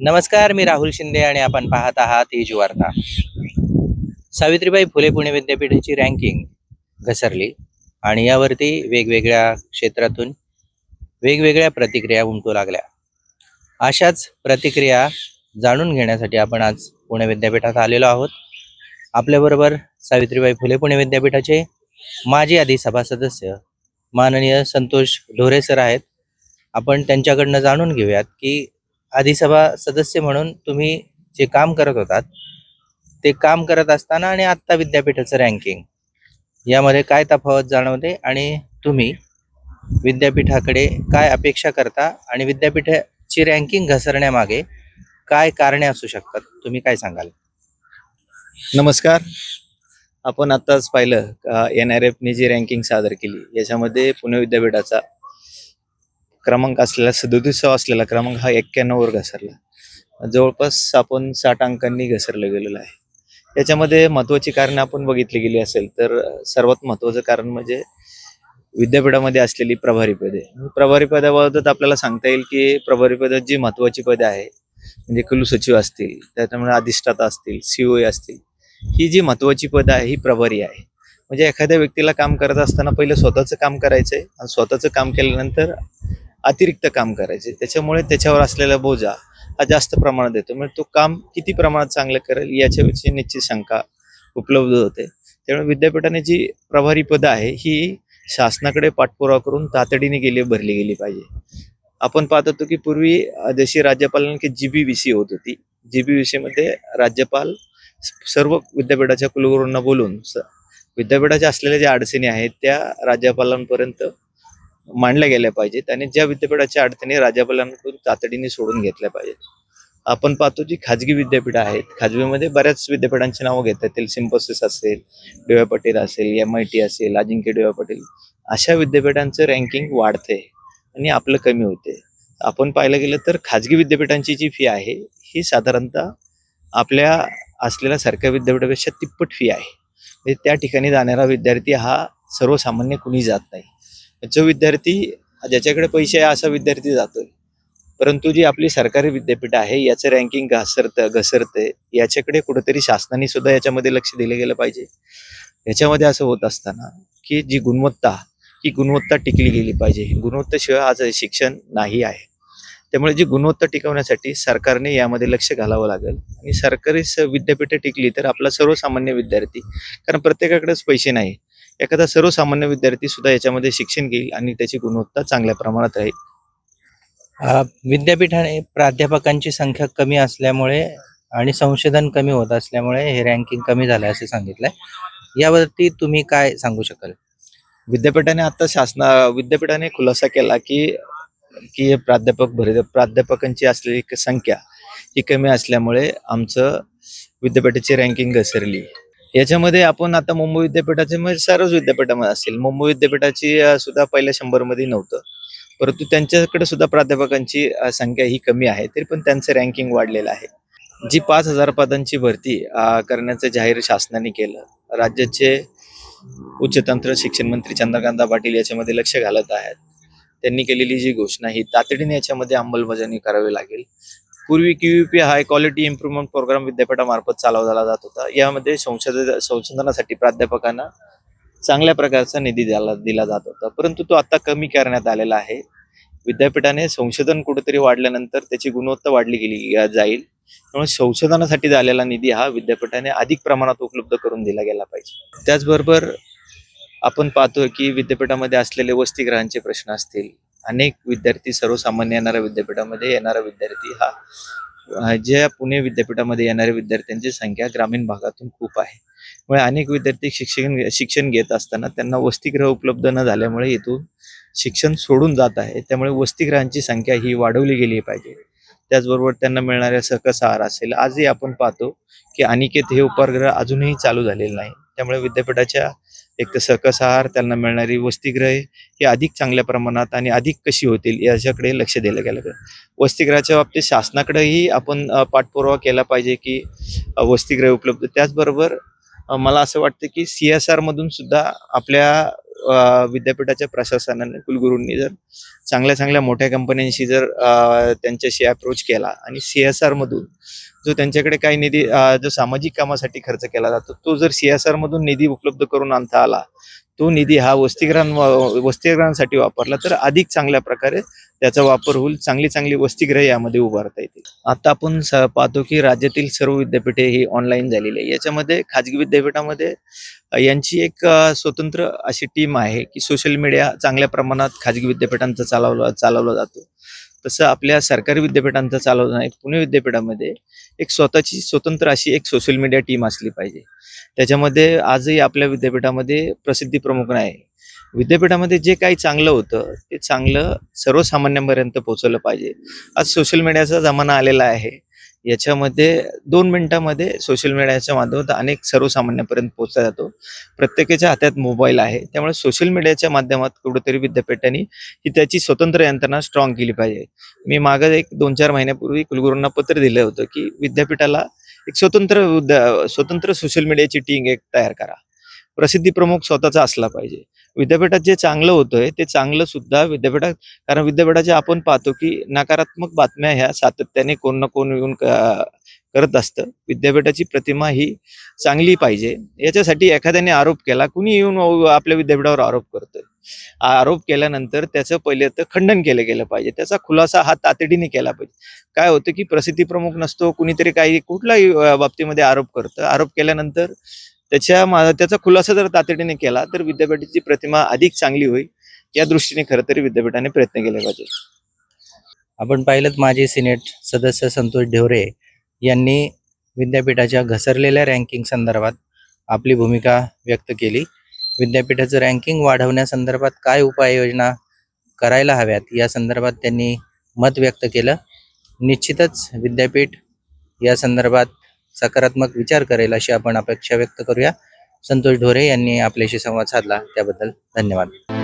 नमस्कार मी राहुल शिंदे आणि आपण पाहत आहात ही वार्ता. सावित्रीबाई फुले पुणे विद्यापीठाची रँकिंग घसरली आणि यावरती वेगवेगळ्या क्षेत्रातून वेगवेगळ्या प्रतिक्रिया उमटू लागल्या. अशाच प्रतिक्रिया जाणून घेण्यासाठी आपण आज पुणे विद्यापीठात आलेलो आहोत. आपल्याबरोबर सावित्रीबाई फुले पुणे विद्यापीठाचे माजी आधी सभा सदस्य माननीय संतोष ढोरे सर आहेत. आपण त्यांच्याकडनं जाणून घेऊयात की अधिसभा सदस्य म्हणून तुम्ही जे काम करत होतात ते काम करत असताना आणि आत्ता विद्यापीठाचं रँकिंग यामध्ये काय तफावत जाणवते आणि तुम्ही विद्यापीठाकडे काय अपेक्षा करता आणि विद्यापीठाची रँकिंग घसरण्यामागे काय कारणे असू शकतात? तुम्ही काय सांगाल? नमस्कार. आपण आत्ताच पाहिलं एन आर एफने जी रँकिंग सादर केली. याच्यामध्ये पुणे विद्यापीठाचा क्रमांक असलेला सदोतीसावा असलेला क्रमांक हा एक्क्याण्णववर घसरला. जवळपास आपण साठ अंकांनी घसरलं गेलेलं आहे. याच्यामध्ये महत्वाची कारणं आपण बघितली गेली असेल तर सर्वात महत्वाचं कारण म्हणजे विद्यापीठामध्ये असलेली प्रभारी पदे. प्रभारी पदाबाबत आपल्याला सांगता येईल की प्रभारी पदात जी महत्वाची पदे आहे म्हणजे कुलसचिव असतील त्याच्यामुळे अधिष्ठाता असतील सीओ असतील ही जी महत्वाची पदं आहे ही प्रभारी आहे. म्हणजे एखाद्या व्यक्तीला काम करत असताना पहिलं स्वतःचं काम करायचंय. आणि स्वतःचं काम केल्यानंतर अतिरिक्त काम करायचे. त्याच्यामुळे त्याच्यावर असलेला बोजा हा जास्त प्रमाणात येतो म्हणजे तो काम किती प्रमाणात चांगलं करेल याच्याविषयी निश्चित शंका उपलब्ध होते. त्यामुळे विद्यापीठाने जी प्रभारी पदं आहे ही शासनाकडे पाठपुरावा करून तातडीने गेली भरली गेली पाहिजे. आपण पाहत होतो की पूर्वी जशी राज्यपालांची जी बी सी होत होती. जी बी मध्ये राज्यपाल सर्व विद्यापीठाच्या कुलगुरूंना बोलून विद्यापीठाच्या असलेल्या ज्या अडचणी आहेत त्या राज्यपालांपर्यंत मांडल्या गेल्या पाहिजेत आणि ज्या विद्यापीठाच्या अडचणी राज्यपालांकडून तातडीने सोडून घेतल्या पाहिजेत. आपण पाहतो जी खाजगी विद्यापीठं आहेत. खाजगीमध्ये बऱ्याच विद्यापीठांची नावं घेता येतील सिम्पोसिस असेल डी पटेल असेल एम आय टी असेल अजिंक्य डी पटेल. अशा विद्यापीठांचं रँकिंग वाढते आणि आपलं कमी होते. आपण पाहायला गेलं तर खाजगी विद्यापीठांची जी फी आहे ही साधारणतः आपल्या असलेल्या सरकारी विद्यापीठापेक्षा तिप्पट फी आहे. म्हणजे त्या ठिकाणी जाणारा विद्यार्थी हा सर्वसामान्य कुणी जात नाही. जो विद्यार्थी ज्याच्याकडे पैसे आहे असा विद्यार्थी जातोय. परंतु जी आपली सरकारी विद्यापीठ आहे याचं रँकिंग घसरतं घसरते याच्याकडे कुठेतरी शासनाने सुद्धा याच्यामध्ये लक्ष दिलं गेलं पाहिजे. याच्यामध्ये असं होत असताना की जी गुणवत्ता ही गुणवत्ता टिकली गेली पाहिजे. गुणवत्तेशिवाय आज शिक्षण नाही आहे. त्यामुळे जी गुणवत्ता टिकवण्यासाठी सरकारने यामध्ये लक्ष घालावं लागेल. आणि सरकारी स- विद्यापीठे टिकली तर आपला सर्वसामान्य विद्यार्थी कारण प्रत्येकाकडेच पैसे नाही. एखादा सर्वसामान्य विद्यार्थी सुद्धा याच्यामध्ये शिक्षण घेईल आणि त्याची गुणवत्ता चांगल्या प्रमाणात राहील. विद्यापीठाने प्राध्यापकांची संख्या कमी असल्यामुळे आणि संशोधन कमी होत असल्यामुळे हे रँकिंग कमी झालं असे सांगितलंय. यावरती तुम्ही काय सांगू शकाल? विद्यापीठाने आता शासना विद्यापीठाने खुलासा केला की की प्राध्यापक भर प्राध्यापकांची असलेली संख्या ही कमी असल्यामुळे आमचं विद्यापीठाची रँकिंग घसरली. याच्यामध्ये आपण आता मुंबई विद्यापीठाचे म्हणजे सर्वच विद्यापीठामध्ये असेल. मुंबई विद्यापीठाची सुद्धा पहिल्या शंभरमध्ये नव्हतं. परंतु त्यांच्याकडे सुद्धा प्राध्यापकांची संख्या ही कमी आहे. तरी पण त्यांचं रँकिंग वाढलेलं आहे. जी पाच हजार पदांची भरती करण्याचं जाहीर शासनाने केलं. राज्याचे उच्चतंत्र शिक्षण मंत्री चंद्रकांत पाटील याच्यामध्ये लक्ष घालत आहेत. त्यांनी केलेली जी घोषणा ही तातडीने याच्यामध्ये अंमलबजावणी करावी लागेल. पूर्वी QP high quality improvement programme विद्यापीठामार्फत चालवला जात होता. यामध्ये संशोध संशोधनासाठी प्राध्यापकांना चांगल्या प्रकारचा निधी द्याला दिला जात होता. परंतु तो आता कमी करण्यात आलेला आहे. विद्यापीठाने संशोधन कुठेतरी वाढल्यानंतर त्याची गुणवत्ता वाढली गेली जाईल. त्यामुळे संशोधनासाठी झालेला निधी हा विद्यापीठाने अधिक प्रमाणात उपलब्ध करून दिला गेला पाहिजे. त्याचबरोबर आपण पाहतोय की विद्यापीठामध्ये असलेले वसतिगृहांचे प्रश्न असतील अनेक विद्यार्थी सर्वसामान्य येणाऱ्या विद्यापीठामध्ये येणारा विद्यार्थी हा ज्या पुणे विद्यापीठामध्ये येणाऱ्या विद्यार्थ्यांची संख्या ग्रामीण भागातून खूप आहे. त्यामुळे अनेक विद्यार्थी शिक्षण शिक्षण घेत असताना त्यांना वसतिगृह उपलब्ध न झाल्यामुळे इथून शिक्षण सोडून जात आहे. त्यामुळे वसतिगृहांची संख्या ही वाढवली गेली पाहिजे. त्याचबरोबर त्यांना मिळणाऱ्या सकस आहार असेल आजही आपण पाहतो की अनिकेत हे उपहारगृह अजूनही चालू झालेलं नाही. त्यामुळे विद्यापीठाच्या एक तर सकस आहार त्यांना मिळणारी वसतिग्रहे हे अधिक चांगल्या प्रमाणात आणि अधिक कशी होतील याच्याकडे लक्ष दिलं गेलं. पाहिजे वसतिगृहाच्या बाबतीत शासनाकडेही आपण पाठपुरावा केला पाहिजे की अ, उपलब्ध. त्याचबरोबर मला असं वाटतं की सी एस आरमधून सुद्धा आपल्या विद्यापीठाच्या प्रशासनाने कुलगुरूंनी जर चांगल्या चांगल्या मोठ्या कंपन्यांशी जर त्यांच्याशी अप्रोच केला आणि सी एस आरमधून जो त्यांच्याकडे काही निधी जो सामाजिक कामासाठी खर्च केला जातो तो जर सी एस आरमधून निधी उपलब्ध करून आणता आला तो निधी हा वसतिगृहां वसतिगृहांसाठी वापरला तर अधिक चांगल्या प्रकारे त्याचा वापर होईल. चांगली चांगली वसतिग्रह यामध्ये उभारता येतील. आता आपण पाहतो की राज्यातील सर्व विद्यापीठे ही ऑनलाईन झालेली आहे याच्यामध्ये खाजगी विद्यापीठामध्ये यांची एक स्वतंत्र अशी टीम आहे की सोशल मीडिया चांगल्या प्रमाणात खाजगी विद्यापीठांचा चालवला चालवला जातो. तसं आपल्या सरकारी विद्यापीठांचा चालवलं नाही पुणे विद्यापीठामध्ये एक स्वतःची स्वतंत्र अशी एक सोशल मीडिया टीम असली पाहिजे. त्याच्यामध्ये आजही आपल्या विद्यापीठामध्ये प्रसिद्धी प्रमुख नाही. विद्यापीठामध्ये जे काही चांगलं होतं ते चांगलं सर्वसामान्यांपर्यंत पोहोचवलं पाहिजे. आज सोशल मीडियाचा जमाना आलेला आहे. याच्यामध्ये दोन मिनिटामध्ये सोशल मीडियाच्या माध्यमातून अनेक सर्वसामान्यांपर्यंत पोहोचला जातो. प्रत्येकाच्या हातात मोबाईल आहे. त्यामुळे सोशल मीडियाच्या माध्यमात कुठेतरी विद्यापीठांनी ही त्याची स्वतंत्र यंत्रणा स्ट्रॉंग केली पाहिजे. मी मागं एक दोन चार महिन्यापूर्वी कुलगुरूंना पत्र दिलं होतं की विद्यापीठाला एक स्वतंत्र स्वतंत्र सोशल मीडियाची टीम एक तयार करा. प्रसिद्धी प्रमुख स्वतःचा असला पाहिजे. विद्यापीठात जे चांगलं होतंय ते चांगलं सुद्धा विद्यापीठात कारण विद्यापीठाचे आपण पाहतो की नकारात्मक बातम्या ह्या सातत्याने कोण ना कोण येऊन करत असतं. विद्यापीठाची प्रतिमा ही चांगली पाहिजे. याच्यासाठी एखाद्याने आरोप केला कुणी येऊन आपल्या विद्यापीठावर आरोप करतोय? आरोप केल्यानंतर त्याचं पहिले तर खंडन केलं गेलं पाहिजे. त्याचा खुलासा हा तातडीने केला पाहिजे. काय होतं की प्रसिद्धी प्रमुख नसतो कुणीतरी काही कुठल्याही बाबतीमध्ये आरोप करतं. आरोप केल्यानंतर त्याच्या मा- त्याचा खुलासा जर तातडीने केला तर विद्यापीठाची प्रतिमा अधिक चांगली होईल. या दृष्टीने खरं तरी विद्यापीठाने प्रयत्न केले पाहिजे. आपण पाहिलं माजी सिनेट सदस्य संतोष ढेवरे यांनी विद्यापीठाच्या घसरलेल्या रँकिंग संदर्भात आपली भूमिका व्यक्त केली. विद्यापीठाचं रँकिंग वाढवण्यासंदर्भात काय उपाययोजना करायला हव्यात या संदर्भात त्यांनी मत व्यक्त केलं. निश्चितच विद्यापीठ या संदर्भात सकारात्मक विचार करेल अशी आपण अपेक्षा व्यक्त करूया. संतोष ढोरे यांनी आपल्याशी संवाद साधला. त्याबद्दल धन्यवाद.